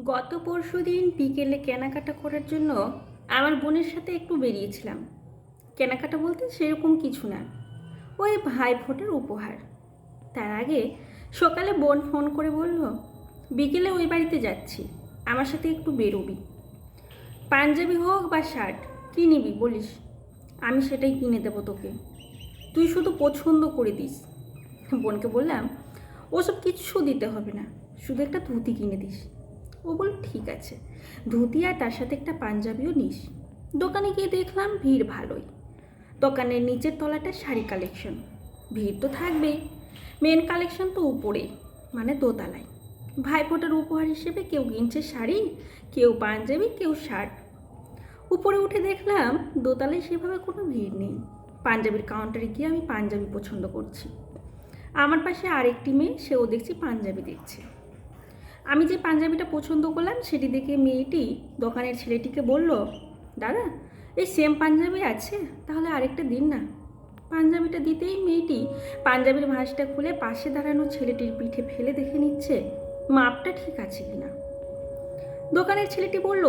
গত পরশু দিন বিকেলে কেনাকাটা করার জন্য আমার বোনের সাথে একটু বেরিয়েছিলাম। কেনাকাটা বলতে সেরকম কিছু না। ওই ভাই ফোটার উপহার। তার আগে সকালে বোন ফোন করে বলল, বিকেলে ওই বাড়িতে যাচ্ছি। আমার সাথে একটু বেরোবি। পাঞ্জাবি হোক বা শার্ট, কী নিবি বলিস? আমি সেটাই কিনে দেবো তোকে। তুই শুধু পছন্দ করে দিস। বোনকে বললাম, ওসব কিচ্ছু দিতে হবে না। শুধু একটা ধুতি কিনে দিস। ও বলল, ঠিক আছে। ধুতি আর তার সাথে একটা পাঞ্জাবিও নিস। দোকানে গিয়ে দেখলাম ভিড় ভালোই। দোকানের নিচের তলাটা শাড়ি কালেকশন। ভিড় তো থাকবেই। মেন কালেকশন তো উপরে মানে দোতলায়। ভাইফোঁটার উপহার হিসেবে কেউ কিনছে শাড়ি, কেউ পাঞ্জাবি, কেউ শার্ট। উপরে উঠে দেখলাম দোতলায় সেভাবে কোনো ভিড় নেই। পাঞ্জাবির কাউন্টারে গিয়ে আমি পাঞ্জাবি পছন্দ করছি। আমার পাশে আরেকটি মেয়ে, সেও দেখছি পাঞ্জাবি দেখছে। আমি যে পাঞ্জাবিটা পছন্দ করলাম, সেটি দেখে মেয়েটি দোকানের ছেলেটিকে বলল, দাদা, এই সেম পাঞ্জাবি আছে, তাহলে আরেকটা দিন না। পাঞ্জাবিটা দিতেই মেয়েটি পাঞ্জাবির ভাঁজটা খুলে পাশে দাঁড়ানো ছেলেটির পিঠে ফেলে দেখে নিচ্ছে, মাপটা ঠিক আছে কিনা? দোকানের ছেলেটি বলল,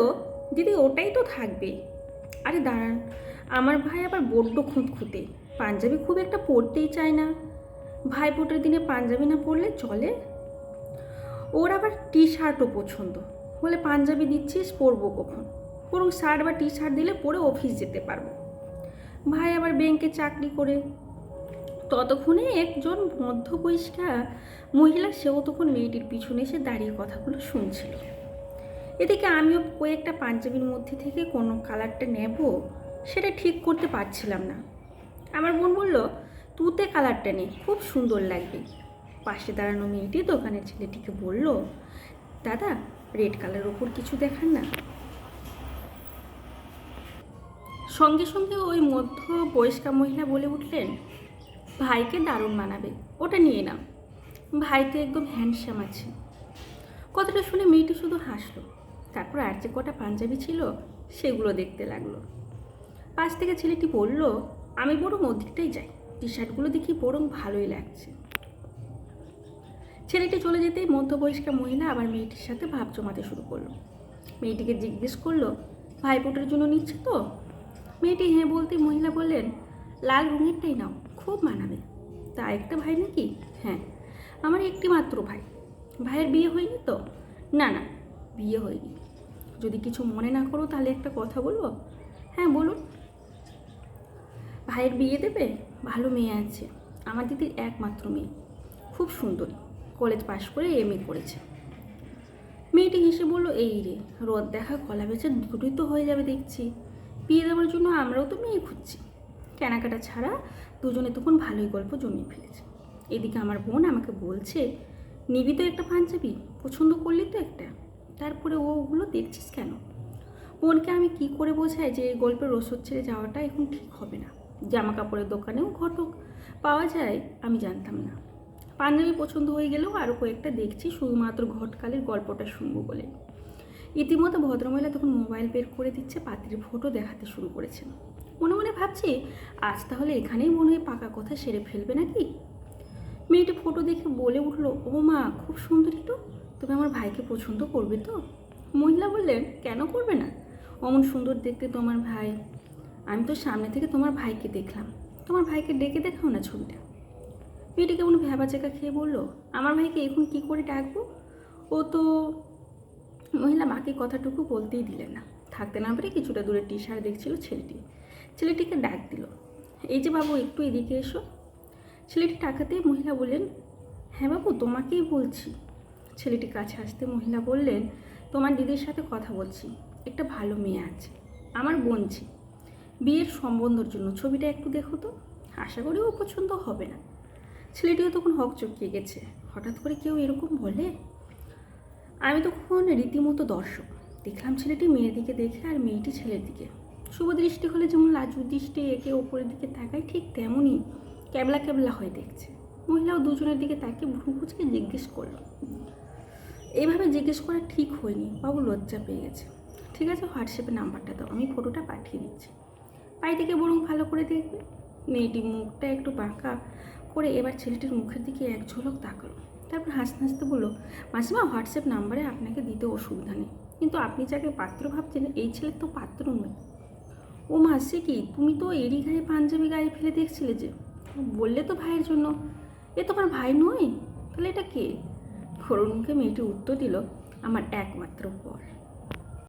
দিদি, ওটাই তো থাকবে। আরে দাঁড়ান, আমার ভাই আবার বড্ড খুঁতখুঁতে, পাঞ্জাবি খুব একটা পরতেই চায় না। ভাই ফোটের দিনে পাঞ্জাবি না পরলে চলে? ওর আবার টি শার্টও পছন্দ। বলে পাঞ্জাবি দিচ্ছিস, পরবো কখন? বরং শার্ট বা টি শার্ট দিলে পরে অফিস যেতে পারব। ভাই আবার ব্যাংকে চাকরি করে। ততক্ষণে একজন মধ্যবয়স্কা মহিলা, সেও তখন মেয়েটির পিছনে এসে দাঁড়িয়ে কথাগুলো শুনছিল। এদিকে আমিও কয়েকটা পাঞ্জাবির মধ্যে থেকে কোনো কালারটা নেব, সেটা ঠিক করতে পারছিলাম না। আমার বোন বলল, তুতে কালারটা নে, খুব সুন্দর লাগবে। পাশে দাঁড়ানো মেয়েটি দোকানের ছেলেটিকে বলল, দাদা, রেড কালারের ওপর কিছু দেখান না। সঙ্গে সঙ্গে ওই মধ্য বয়স্কা মহিলা বলে উঠলেন, ভাইকে দারুণ মানাবে, ওটা নিয়ে নাও। ভাই তো একদম হ্যান্ডসাম আছে। কথাটা শুনে মেয়েটি শুধু হাসলো। তারপর আর যে কটা পাঞ্জাবি ছিল, সেগুলো দেখতে লাগল। পাশ থেকে ছেলেটি বলল, আমি বরং ওদিকটাই যাই। টি শার্টগুলো দেখি বরং ভালোই লাগছে। ছেলেটি চলে যেতেই মধ্যবয়স্কা মহিলা আবার মেয়েটির সাথে ভাব জমাতে শুরু করল। মেয়েটিকে জিজ্ঞেস করল ভাইফোঁটার জন্য নিচ্ছে তো? মেয়েটি হ্যাঁ বলতে মহিলা বললেন, লাল রঙেরটাই নাও, খুব মানাবে। তা একটা ভাই নাকি? হ্যাঁ আমার একটি মাত্র ভাই। ভাইয়ের বিয়ে হয়নি তো? না না, বিয়ে হয়নি। যদি কিছু মনে না করো তাহলে একটা কথা বলব? হ্যাঁ বলুন। ভাইয়ের বিয়ে দেবে? ভালো মেয়ে আছে। আমার দিদির একমাত্র মেয়ে। খুব সুন্দরী। কলেজ পাশ করে এম এ করেছে। মেয়েটি হেসে বলল, এই রে রোদ দেখা কলা বেচে, দুটোই তো হয়ে যাবে দেখছি। বিয়ে দেওয়ার জন্য আমরাও তো মেয়ে খুঁজছি। কেনাকাটা ছাড়া দুজনে তখন ভালোই গল্প জমিয়ে ফেলেছে। এদিকে আমার বোন আমাকে বলছে, নিবি তো একটা পাঞ্জাবি, পছন্দ করলি তো একটা। তারপরে ও ওগুলো দেখছিস কেন? বোনকে আমি কি করে বোঝাই যে এই গল্পের রসদ ছেড়ে যাওয়াটা এখন ঠিক হবে না। জামা কাপড়ের দোকানেও ঘটক, পাওয়া যায় আমি জানতাম না। পাঞ্জাবি পছন্দ হয়ে গেলেও আরও কয়েকটা দেখছি, শুধুমাত্র ঘটকালের গল্পটা শুনব বলে। ইতিমধ্যে ভদ্রমহিলা তখন মোবাইল বের করে দিচ্ছে, পাত্রীর ফটো দেখাতে শুরু করেছেন। মনে মনে ভাবছি, আজ তাহলে এখানেই মনে হয় পাকা কথা সেরে ফেলবে নাকি? মেয়েটি ফটো দেখে বলে উঠল ও মা খুব সুন্দরী তো। তুমি আমার ভাইকে পছন্দ করবে তো? মহিলা বললেন, কেন করবে না? অমন সুন্দর দেখতে তোমার ভাই। আমি তো সামনে থেকে তোমার ভাইকে দেখলাম। তোমার ভাইকে ডেকে দেখাও না ছবিটা। মেয়েটি কেমন ভেবা চেকা খেয়ে বলল, আমার ভাইকে এখন কি করে ডাকবো? ও তো মহিলা মাকে কথাটুকু বলতেই দিলেন না। থাকতে না পারে কিছুটা দূরে টি শার্ট দেখছিল ছেলেটি। ছেলেটিকে ডাক দিল, এই যে বাবু, একটু এদিকে এসো। ছেলেটি টাকাতেই মহিলা বললেন হ্যাঁ বাবু, তোমাকেই বলছি। ছেলেটি কাছে আসতে মহিলা বললেন, তোমার দিদির সাথে কথা বলছি, একটা ভালো মেয়ে আছে, আমার বোনছি বিয়ের সম্বন্ধর জন্য, ছবিটা একটু দেখো তো। আশা করি ও পছন্দ হবে না। ছেলেটিও তখন হক চকিয়ে গেছে। হঠাৎ করে কেউ এরকম বলে আমি তখন রীতিমতো দর্শক। দেখলাম ছেলেটি মেয়ের দিকে দেখে আর মেয়েটি ছেলের দিকে। শুভ দৃষ্টি হলে যেমন লাজু দৃষ্টি, একে ওপরের দিকে তাকায়, ঠিক তেমনই ক্যাবলা ক্যাবলা হয়ে দেখছে। মহিলাও দুজনের দিকে তাকিয়ে ভ্রু কুচকে জিজ্ঞেস করল। এইভাবে জিজ্ঞেস করা ঠিক হয়নি। বাবু লজ্জা পেয়ে গেছে। ঠিক আছে, হোয়াটসঅ্যাপে নাম্বারটা দাও, আমি ফটোটা পাঠিয়ে দিচ্ছি। পাই থেকে বরং ভালো করে দেখবে। মেয়েটি মুখটা একটু বাঁকা করে এবার ছেলেটির মুখের দিকে এক ঝলক তাকালো। তারপর হাসতে হাসতে বলল, মাসিমা, হোয়াটসঅ্যাপ নাম্বারে আপনাকে দিতে অসুবিধা নেই। কিন্তু আপনি যাকে পাত্র ভাবছেন, এই ছেলের তো পাত্র নয়। ও মাসে কি, তুমি তো এরই গায়ে পাঞ্জাবি গায়ে ফেলে দেখছিলে যে? বললে তো ভাইয়ের জন্য। এ তো আমার ভাই নয়। তাহলে এটা কে? করুণ মুখে মেয়েটি উত্তর দিল, আমার একমাত্র বর।